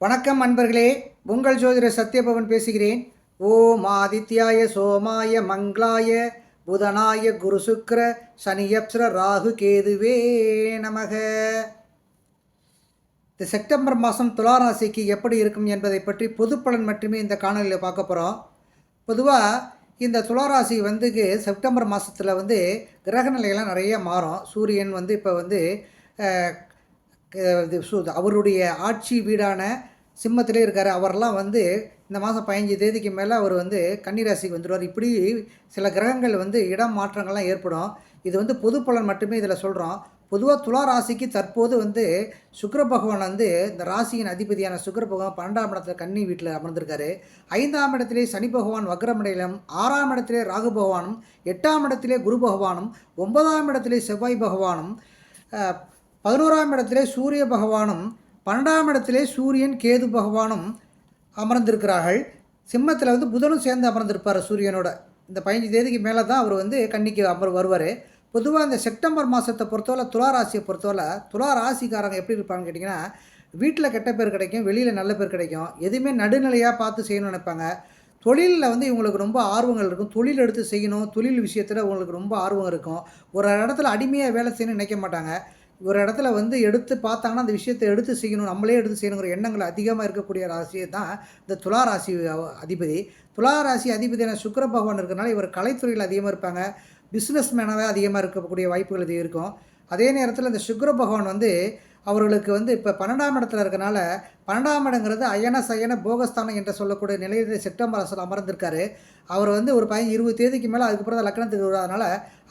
வணக்கம் அன்பர்களே உங்கள் ஜோதிட சத்யபவன் பேசுகிறேன். ஓம் ஆதித்யாய சோமாய மங்களாய புதனாய குரு சுக்ர சனியப்சர ராகு கேதுவே நமக. இந்த செப்டம்பர் மாதம் துளாராசிக்கு எப்படி இருக்கும் என்பதை பற்றி பொது பலன் மட்டுமே இந்த காணொலியில் பார்க்க போகிறோம் பொதுவாக இந்த துளாராசி வந்து செப்டம்பர் மாதத்தில் வந்து கிரக நிலைகள்லாம் நிறைய மாறும். சூரியன் வந்து இப்போ வந்து அவருடைய ஆட்சி வீடான சிம்மத்திலே இருக்கார். அவரெல்லாம் வந்து இந்த மாதம் பதினஞ்சு தேதிக்கு மேலே அவர் வந்து கன்னிராசிக்கு வந்துடுவார் இப்படி சில கிரகங்கள் வந்து இடம் மாற்றங்கள்லாம் ஏற்படும். இது வந்து பொது பலன் மட்டுமே இதில் சொல்கிறோம் பொதுவாக துலா ராசிக்கு தற்போது வந்து சுக்கர பகவான் வந்து இந்த ராசியின் அதிபதியான சுக்கிர பகவான் பன்னெண்டாம் இடத்துல கன்னி வீட்டில் அமர்ந்திருக்காரு. ஐந்தாம் இடத்திலே சனி பகவான் வக்ரமடையிலும் ஆறாம் இடத்திலே ராகு பகவானும் எட்டாம் இடத்திலே குரு பகவானும் ஒன்பதாம் இடத்திலே செவ்வாய் பகவானும் பதினோராம் இடத்திலே சூரிய பகவானும் பன்னெண்டாம் இடத்திலே சூரியன் கேது பகவானும் அமர்ந்திருக்கிறார்கள். சிம்மத்தில் வந்து புதனும் சேர்ந்து அமர்ந்திருப்பார் சூரியனோட. இந்த பதினஞ்சு தேதிக்கு மேலே தான் அவர் வந்து கன்னிக்கு அமர் வருவார். பொதுவாக இந்த செப்டம்பர் மாதத்தை பொறுத்தவரை துலா ராசியை பொறுத்தவரை துலா ராசிக்காரங்க எப்படி இருப்பாங்கன்னு கேட்டிங்கன்னா வீட்டில் கெட்ட பேர் கிடைக்கும் வெளியில் நல்ல பேர் கிடைக்கும். எதுவுமே நடுநிலையாக பார்த்து செய்யணும்னு நினைப்பாங்க. தொழிலில் வந்து இவங்களுக்கு ரொம்ப ஆர்வங்கள் இருக்கும். தொழில் எடுத்து செய்யணும். தொழில் விஷயத்தில் உங்களுக்கு ரொம்ப ஆர்வம் இருக்கும். ஒரு இடத்துல அடிமையாக வேலை செய்யணும்னு நினைக்க மாட்டாங்க. ஒரு இடத்துல வந்து எடுத்து பார்த்தாங்கன்னா அந்த விஷயத்தை எடுத்து செய்யணும் நம்மளே எடுத்து செய்யணுங்கிற எண்ணங்கள் அதிகமாக இருக்கக்கூடிய ராசியை தான் இந்த துலா ராசி அதிபதி. துலா ராசி அதிபதியான சுக்கர பகவான் இருக்கிறனால இவர் கலைத்துறையில் அதிகமாக இருப்பாங்க. பிஸ்னஸ் மேனாகவே அதிகமாக இருக்கக்கூடிய வாய்ப்புகள் இது இருக்கும். அதே நேரத்தில் இந்த சுக்கர பகவான் வந்து அவர்களுக்கு வந்து இப்போ பன்னெண்டாம் இடத்துல இருக்கனால பன்னெண்டாம் இடங்கிறது அயன சயன போகஸ்தானம் என்று சொல்லக்கூடிய நிலையில் செப்டம்பர் மாதத்தில் அமர்ந்திருக்காரு. அவர் வந்து ஒரு பையன் இருபது தேதிக்கு மேலே அதுக்கப்புறம் தான் லக்னத்துக்கு வருவதனால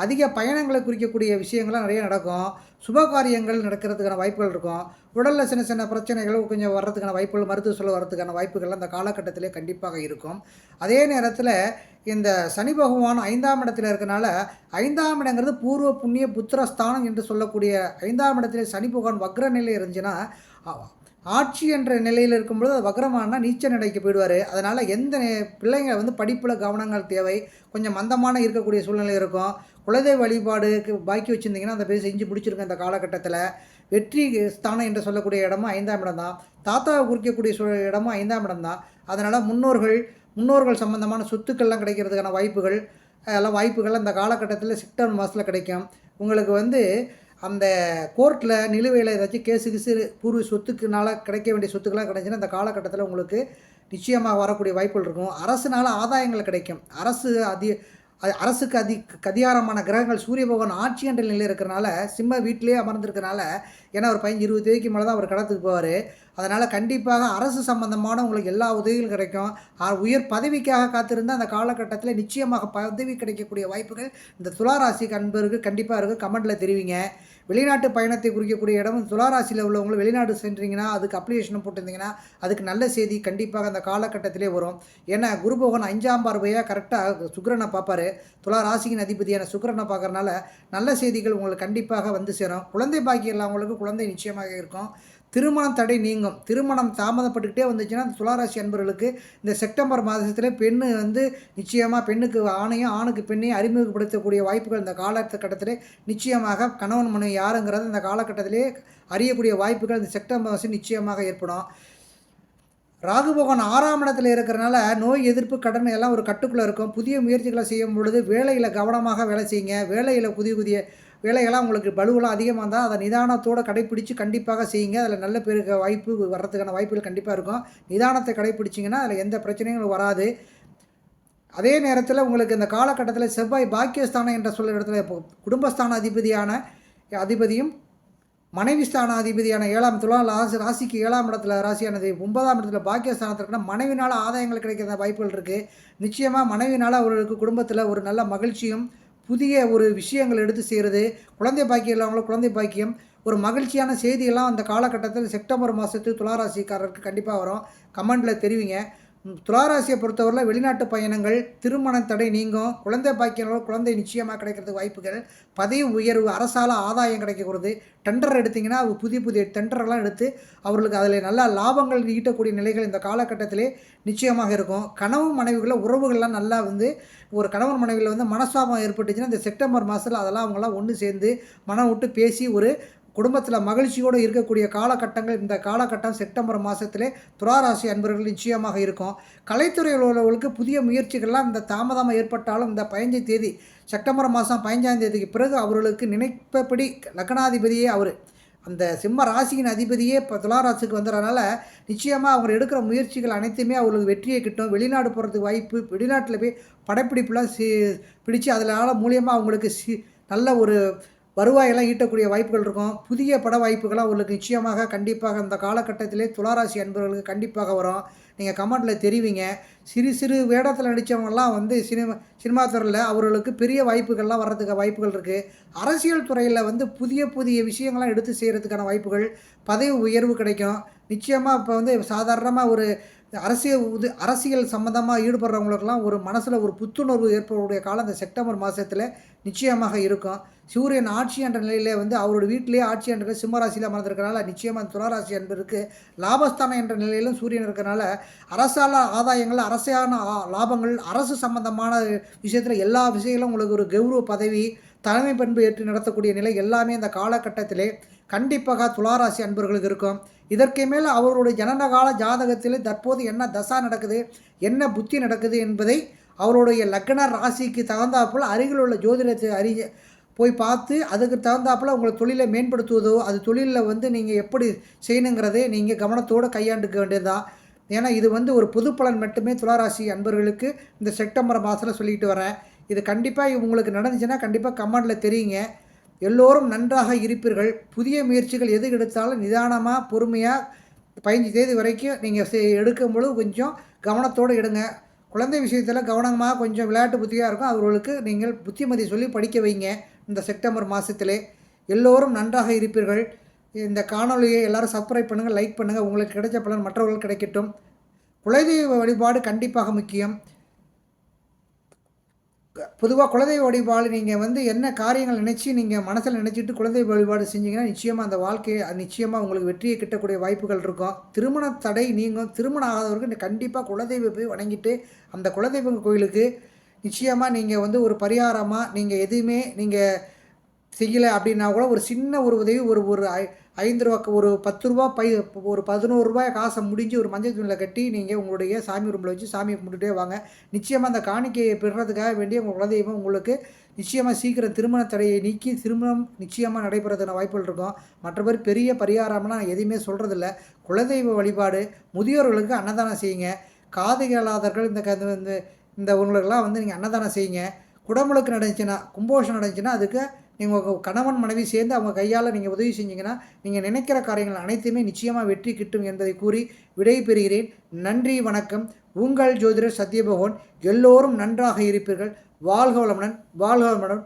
அதிக பயணங்களை குறிக்கக்கூடிய விஷயங்கள்லாம் நிறைய நடக்கும். சுப காரியங்கள் நடக்கிறதுக்கான வாய்ப்புகள் இருக்கும். உடலில் சின்ன சின்ன பிரச்சனைகள் கொஞ்சம் வர்றதுக்கான வாய்ப்புகள் மருத்துவ சொல்ல வர்றதுக்கான வாய்ப்புகள் அந்த காலகட்டத்திலே கண்டிப்பாக இருக்கும். அதே நேரத்தில் இந்த சனி பகவான் ஐந்தாம் இடத்துல இருக்கனால ஐந்தாம் இடங்கிறது பூர்வ புண்ணிய புத்திரஸ்தானம் என்று சொல்லக்கூடிய ஐந்தாம் இடத்துல சனி பகவான் வக்ர நிலை இருந்துச்சுன்னா ஆட்சி என்ற நிலையில் இருக்கும்பொழுது அது வக்ரமானா நீச்ச நிலைக்கு போயிடுவார். அதனால் எந்த பிள்ளைங்க வந்து படிப்பில் கவனங்கள் தேவை கொஞ்சம் மந்தமான இருக்கக்கூடிய சூழ்நிலை இருக்கும். குலதெய்வ வழிபாடுக்கு பாக்கி வச்சுருந்தீங்கன்னா அந்த பேர் செஞ்சு பிடிச்சிருக்கும் இந்த காலகட்டத்தில். வெற்றி ஸ்தானம் என்று சொல்லக்கூடிய இடமும் ஐந்தாம் இடம் தான். தாத்தாவை குறிக்கக்கூடிய சூ இடமும் ஐந்தாம் இடம் தான். அதனால் முன்னோர்கள் முன்னோர்கள் சம்பந்தமான சொத்துக்கள்லாம் கிடைக்கிறதுக்கான வாய்ப்புகள் எல்லாம் வாய்ப்புகள் அந்த காலகட்டத்தில் செப்டம்பர் மாதத்தில் கிடைக்கும். உங்களுக்கு வந்து அந்த கோர்ட்டில் நிலுவையில் ஏதாச்சும் கேஸு கிசு பூர்வ சொத்துக்குனால கிடைக்க வேண்டிய சொத்துக்கெல்லாம் கிடைச்சுன்னா அந்த காலகட்டத்தில் உங்களுக்கு நிச்சயமாக வரக்கூடிய வாய்ப்புகள் இருக்கும். அரசுனால ஆதாயங்கள் கிடைக்கும். அரசு அதி அரசுக்கு அதி கதிகாரமான கிரகங்கள் சூரிய பகவான் ஆட்சி என்ற நிலையில் இருக்கிறனால சிம்ம வீட்டிலேயே அமர்ந்திருக்கனால ஏன்னா ஒரு பையன் இருபது தேதிக்கு மேலே தான் அவர் கடத்துக்கு போவார். அதனால் கண்டிப்பாக அரசு சம்பந்தமான உங்களுக்கு எல்லா உதவிகளும் கிடைக்கும். உயர் பதவிக்காக காத்திருந்த அந்த காலகட்டத்தில் நிச்சயமாக பதவி கிடைக்கக்கூடிய வாய்ப்புகள் இந்த துளாராசி அன்பருக்கு கண்டிப்பாக இருக்குது கமெண்டில் தெரிவிங்க. வெளிநாட்டு பயணத்தை குறிக்கக்கூடிய இடம் துளாராசியில் உள்ளவங்களும் வெளிநாடு சென்றீங்கன்னா அதுக்கு அப்ளிகேஷன் போட்டிருந்தீங்கன்னா அதுக்கு நல்ல செய்தி கண்டிப்பாக அந்த காலகட்டத்திலே வரும். ஏன்னா குரு பகவான் அஞ்சாம் பார்வையாக கரெக்டாக சுக்கிரனை பார்ப்பாரு. துலா ராசியின் அதிபதியான சுக்கரனை பார்க்கறனால நல்ல செய்திகள் உங்களுக்கு கண்டிப்பாக வந்து சேரும். குழந்தை பாக்கியம் அவங்களுக்கு குழந்தை நிச்சயமாக இருக்கும். திருமணம் தடை நீங்கும். திருமணம் தாமதப்பட்டுக்கிட்டே வந்துச்சுன்னா அந்த துளாராசி அன்பர்களுக்கு இந்த செப்டம்பர் மாதத்தில் பெண்ணு வந்து நிச்சயமாக பெண்ணுக்கு ஆணையும் ஆணுக்கு பெண்ணையும் அறிமுகப்படுத்தக்கூடிய வாய்ப்புகள் இந்த காலகட்டத்திலே நிச்சயமாக கணவன் மனைவி யாருங்கிறது இந்த காலகட்டத்திலே அறியக்கூடிய வாய்ப்புகள் இந்த செப்டம்பர் மாதம் நிச்சயமாக ஏற்படும். ராகுபகவான் ஆறாம் இடத்துல இருக்கிறனால நோய் எதிர்ப்பு கடன் எல்லாம் ஒரு கட்டுக்குள்ளே இருக்கும். புதிய முயற்சிகளை செய்யும் பொழுது வேலையில் கவனமாக வேலை செய்யுங்க. வேலையில் புதிய புதிய வேலைகள்லாம் உங்களுக்கு பலுவெல்லாம் அதிகமாக இருந்தால் அதை நிதானத்தோடு கடைப்பிடிச்சு கண்டிப்பாக செய்யுங்க. அதில் நல்ல பேருக்கு வாய்ப்பு வர்றதுக்கான வாய்ப்புகள் கண்டிப்பாக இருக்கும். நிதானத்தை கடைப்பிடிச்சிங்கன்னா அதில் எந்த பிரச்சனைகளும் வராது. அதே நேரத்தில் உங்களுக்கு இந்த காலகட்டத்தில் செவ்வாய் பாக்கியஸ்தானம் என்ற சொல்ல இடத்துல இப்போ குடும்பஸ்தான அதிபதியான அதிபதியும் மனைவி ஸ்தான அதிபதியான ஏழாம் துலாம் ராசி ராசிக்கு ஏழாம் இடத்துல ராசியானது ஒன்பதாம் இடத்துல பாக்கியஸ்தானத்தில் இருக்குன்னா மனைவினால் ஆதாயங்கள் கிடைக்கிற வாய்ப்புகள் இருக்குது நிச்சயமாக மனைவினால் அவர்களுக்கு குடும்பத்தில் ஒரு நல்ல மகிழ்ச்சியும் புதிய ஒரு விஷயங்கள் எடுத்து செய்கிறது. குழந்தை பாக்கியம் இல்லாமலும் குழந்தை பாக்கியம். ஒரு மகிழ்ச்சியான செய்தியெல்லாம் அந்த காலகட்டத்தில் செப்டம்பர் மாதத்து துளாராசிக்காரருக்கு கண்டிப்பாக வரும். கமெண்டில் தெரிவிங்க. துளாராசியை பொறுத்தவரையில் வெளிநாட்டு பயணங்கள் திருமண தடை நீங்கும் குழந்தை பாக்கியம் குழந்தை நிச்சயமாக கிடைக்கிறதுக்கு வாய்ப்புகள் பதவி உயர்வு அரசால ஆதாயம் கிடைக்கக்கூடாது. டெண்டர் எடுத்திங்கன்னா அது புதிய புதிய டெண்டரெல்லாம் எடுத்து அவர்களுக்கு அதில் நல்ல லாபங்கள் ஈட்டக்கூடிய நிலைகள் இந்த காலகட்டத்திலே நிச்சயமாக இருக்கும். கணவன் மனைவிகள உறவுகள்லாம் நல்லா வந்து ஒரு கணவன் மனைவியில் வந்து மனஸ்தாபம் ஏற்பட்டுச்சுன்னா இந்த செப்டம்பர் மாதத்தில் அதெல்லாம் அவங்களாம் ஒன்று சேர்ந்து மனம் விட்டு பேசி ஒரு குடும்பத்தில் மகிழ்ச்சியோடு இருக்கக்கூடிய காலகட்டங்கள் இந்த காலகட்டம் செப்டம்பர் மாதத்திலே துளாராசி அன்பர்கள் நிச்சயமாக இருக்கும். கலைத்துறையில் உள்ளவர்களுக்கு புதிய முயற்சிகள்லாம் இந்த தாமதமாக ஏற்பட்டாலும் இந்த பதினஞ்சு தேதி செப்டம்பர் மாதம் பதினஞ்சாம் தேதிக்கு பிறகு அவர்களுக்கு நினைப்பபடி லக்னாதிபதியே அவர். அந்த சிம்ம ராசியின் அதிபதியே இப்போ துளாராசிக்கு வந்துடுறதுனால நிச்சயமாக அவங்க எடுக்கிற முயற்சிகள் அனைத்துமே அவங்களுக்கு வெற்றியை கிட்டும். வெளிநாடு போகிறதுக்கு வாய்ப்பு வெளிநாட்டில் போய் படப்பிடிப்புலாம் சி பிடிச்சு அதில் மூலியமாக அவங்களுக்கு சி நல்ல ஒரு வருவாயெல்லாம் ஈட்டக்கூடிய வாய்ப்புகள் இருக்கும். புதிய பட வாய்ப்புகளாக உங்களுக்கு நிச்சயமாக கண்டிப்பாக இந்த காலகட்டத்திலே துளாராசி அன்பர்களுக்கு கண்டிப்பாக வரும். நீங்கள் கமெண்டில் தெரிவிங்க. சிறு சிறு வேடத்தில் நடித்தவங்கெல்லாம் வந்து சினிமா சினிமா துறையில் அவர்களுக்கு பெரிய வாய்ப்புகள்லாம் வர்றதுக்கு வாய்ப்புகள் இருக்குது அரசியல் துறையில் வந்து புதிய புதிய விஷயங்கள்லாம் எடுத்து செய்கிறதுக்கான வாய்ப்புகள் பதவி உயர்வு கிடைக்கும். நிச்சயமாக இப்போ வந்து சாதாரணமாக ஒரு அரசியல் உது அரசியல் சம்மந்தமாக ஈடுபடுறவங்களுக்கெல்லாம் ஒரு மனசில் ஒரு புத்துணர்வு ஏற்படக்கூடிய காலம் இந்த செப்டம்பர் மாதத்தில் நிச்சயமாக இருக்கும். சூரியன் ஆட்சி என்ற நிலையிலே வந்து அவரோட வீட்டிலே ஆட்சி என்ற சிம்மராசியில் அமர்ந்திருக்கனால நிச்சயமாக அந்த துளாராசி என்பதற்கு லாபஸ்தானம் என்ற நிலையிலும் சூரியன் இருக்கிறனால அரசால ஆதாயங்கள் அரசான லாபங்கள் அரசு சம்பந்தமான விஷயத்தில் எல்லா விஷயங்களும் உங்களுக்கு ஒரு கௌரவ பதவி தலைமை பண்பு ஏற்று நடத்தக்கூடிய நிலை எல்லாமே இந்த காலகட்டத்திலே கண்டிப்பாக துளாராசி அன்பர்களுக்கு இருக்கும். இதற்கு மேல் அவருடைய ஜனனகால ஜாதகத்தில் தற்போது என்ன தசா நடக்குது என்ன புத்தி நடக்குது என்பதை அவருடைய லக்ன ராசிக்கு தகுந்தாப்புல அருகில் உள்ள ஜோதிடத்தை அறிய போய் பார்த்து அதுக்கு தகுந்தாப்பில் உங்களை தொழிலை மேம்படுத்துவதோ அது தொழிலில் வந்து நீங்கள் எப்படி செய்யணுங்கிறதே நீங்கள் கவனத்தோடு கையாண்டுக்க வேண்டியதுதான் ஏன்னா இது வந்து ஒரு பொது பலன் மட்டுமே துளாராசி அன்பர்களுக்கு இந்த செப்டம்பர் மாதத்தில் சொல்லிக்கிட்டு வரேன் இது கண்டிப்பாக உங்களுக்கு நடந்துச்சுன்னா கண்டிப்பாக கமெண்டில் தெரியுங்க. எல்லோரும் நன்றாக இருப்பீர்கள். புதிய முயற்சிகள் எது எடுத்தாலும் நிதானமாக பொறுமையாக பதினஞ்சு தேதி வரைக்கும் நீங்கள் எடுக்கும் பொழுது கொஞ்சம் கவனத்தோடு எடுங்க. குழந்தை விஷயத்தில் கவனமாக கொஞ்சம் விளையாட்டு புத்தியாக இருக்கும். அவர்களுக்கு நீங்கள் புத்திமதி சொல்லி படிக்க வைங்க. இந்த செப்டம்பர் மாதத்திலே எல்லோரும் நன்றாக இருப்பீர்கள். இந்த காணொலியை எல்லோரும் சப்ஸ்கிரைப் பண்ணுங்கள் லைக் பண்ணுங்கள் உங்களுக்கு கிடைச்ச பலன் மற்றவர்கள் கிடைக்கட்டும். குலதெய்வ வழிபாடு கண்டிப்பாக முக்கியம். பொதுவாக குலதெய்வ வழிபாடு நீங்கள் வந்து என்ன காரியங்கள் நினச்சி நீங்கள் மனசில் நினச்சிட்டு குலதெய்வ வழிபாடு செஞ்சீங்கன்னா நிச்சயமாக அந்த வாழ்க்கையை நிச்சயமாக உங்களுக்கு வெற்றியை கிட்டக்கூடிய வாய்ப்புகள் இருக்கும். திருமண தடை நீங்கள் திருமணம் ஆகாதவருக்கு கண்டிப்பாக குலதெய்வ போய் வணங்கிட்டு அந்த குலதெய்வ கோயிலுக்கு நிச்சயமாக நீங்கள் வந்து ஒரு பரிகாரமாக நீங்கள் எதுவுமே நீங்கள் செய்யலை அப்படின்னா கூட ஒரு சின்ன ஒரு உதவி ஒரு ஒரு ஐந்து ரூபா ஒரு பத்து ரூபா பை ஒரு பதினோரு ரூபாய் காசை முடிஞ்சு ஒரு மஞ்சள் துணியில் கட்டி நீங்கள் உங்களுடைய சாமி ரூமில் வச்சு சாமியை கும்பிட்டுட்டே வாங்க. நிச்சயமாக அந்த காணிக்கையை பெறுறதுக்காக வேண்டிய உங்கள் குலதெய்வம் உங்களுக்கு நிச்சயமாக சீக்கிரம் திருமண தடையை நீக்கி திருமணம் நிச்சயமாக நடைபெறதுக்கான வாய்ப்புகள் இருக்கும். மற்றபடி பெரிய பரிகாரம்லாம் எதையுமே எதுவுமே சொல்கிறதில்ல குலதெய்வ வழிபாடு முதியோர்களுக்கு அன்னதானம் செய்யுங்க. காது கேளாதவர்கள் இந்த இந்த இந்த உங்களுக்கெல்லாம் வந்து நீங்கள் அன்னதானம் செய்யுங்க. குடமுழுக்கு நடந்துச்சுன்னா கும்போஷம் நடந்துச்சுன்னா அதுக்கு நீங்கள் உங்கள் கணவன் மனைவி சேர்ந்து அவங்க கையால் நீங்கள் உதவி செஞ்சீங்கன்னா நீங்கள் நினைக்கிற காரியங்கள் அனைத்துமே நிச்சயமாக வெற்றி கிட்டும் என்பதை கூறி விடை பெறுகிறேன் நன்றி வணக்கம். உங்கள் ஜோதிடர் சத்யபகவான் எல்லோரும் நன்றாக இருப்பீர்கள். வாழ்க வளமுடன் வாழ்க வளமுடன்.